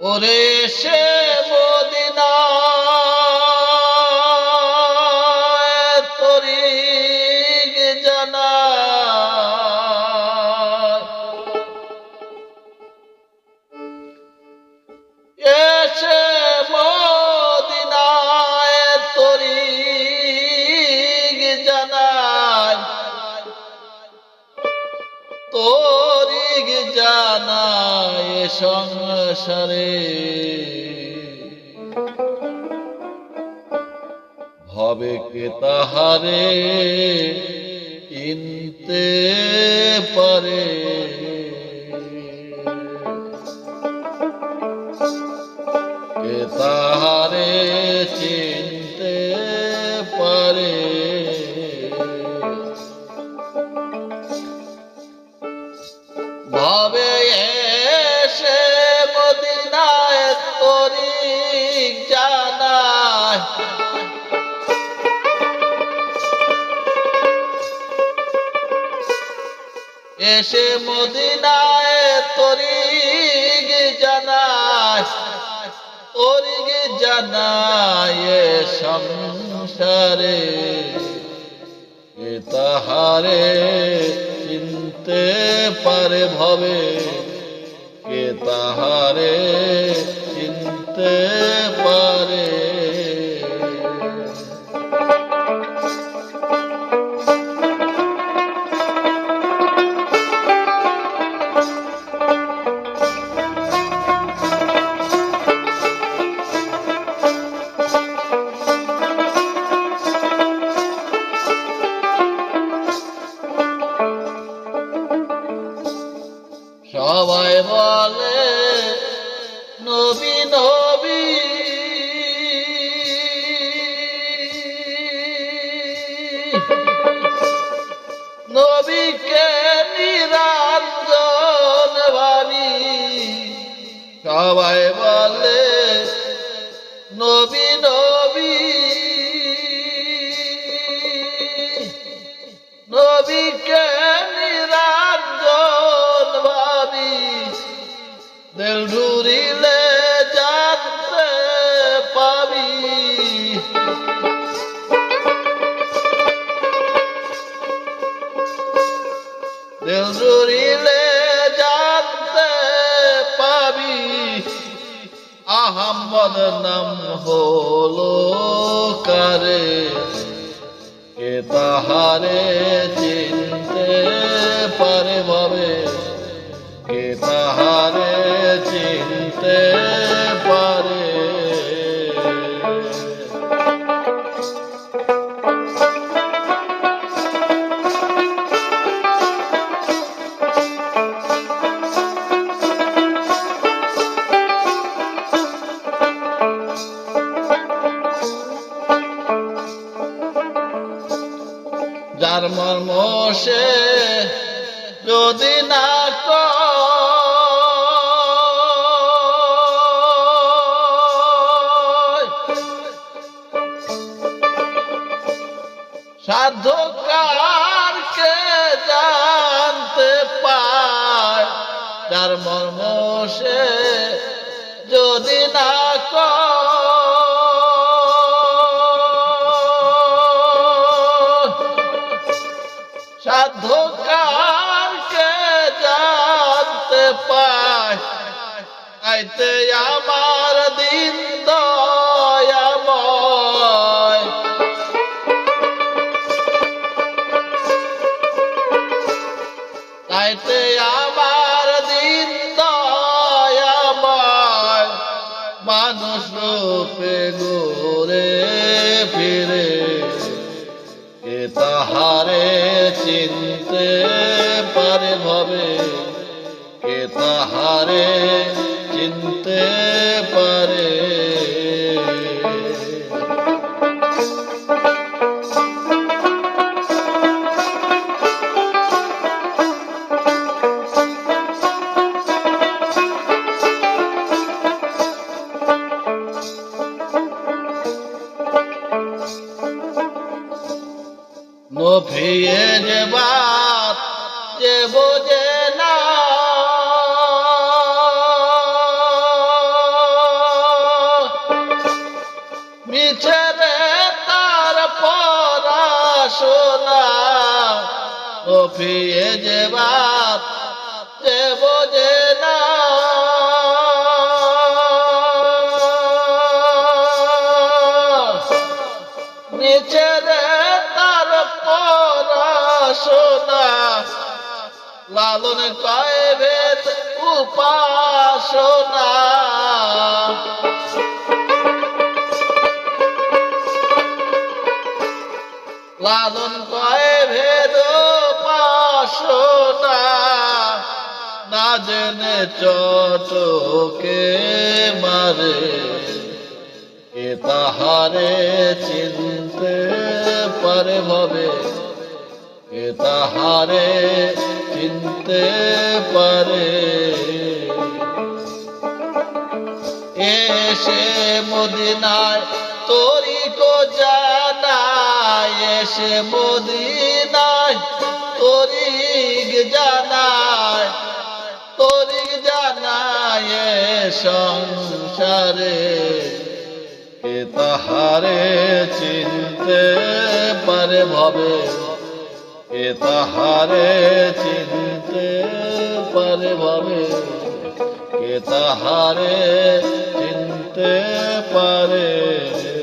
ওরে সে তরিগ জানায় সংসারে। হবে কে তাহারে চিনতে পারে? কে তাহারে চিনতে এসে মদিনায় তরিগ জানায় তরিগ জানায় সংসারে। তাহারে চিনতে পারে ভবে কে তাহারে সবাই বলে নবী নবী। নবীকে নিরাঞ্জন ভাবি সবাই ঢুরিলে জানতে পাবি, আহম্মদ নাম হলো কারে? কে তাহারে চিনতে পারে ভাবে? কে তাহারে চিনতে পারে? মর্ম সে যদি না কয়, সাধকার কে জানতে পায়? তার মর্ম সে যদি না আইতে আমার দিন দয়াময়। আমার দিন মানুষ রূপে গোরে ফিরে কে তাহারে চিনতে পারে ভবে কে তাহারে চিনতে পারে। নভিয়ে যে বাপ যে বোঝে ও ফিয়ে যে বোঝে না। নিচে তার পড়াশোনা লালন কয় ভেদ উপাসনা। লালন কয় ভেদ উপাসনা না জেনে চটকে মারে। এ তাহারে চিনতে পারে ভবে। এ তাহারে চিনতে পারে। এসে মদিনায় তোরি কো জানায়, এসে মদিনায় তোরিক সংসারে কে তাহারে চিনতে পারে ভবে। কে তাহারে চিনতে পারে ভবে। কে তাহারে চিনতে পারে।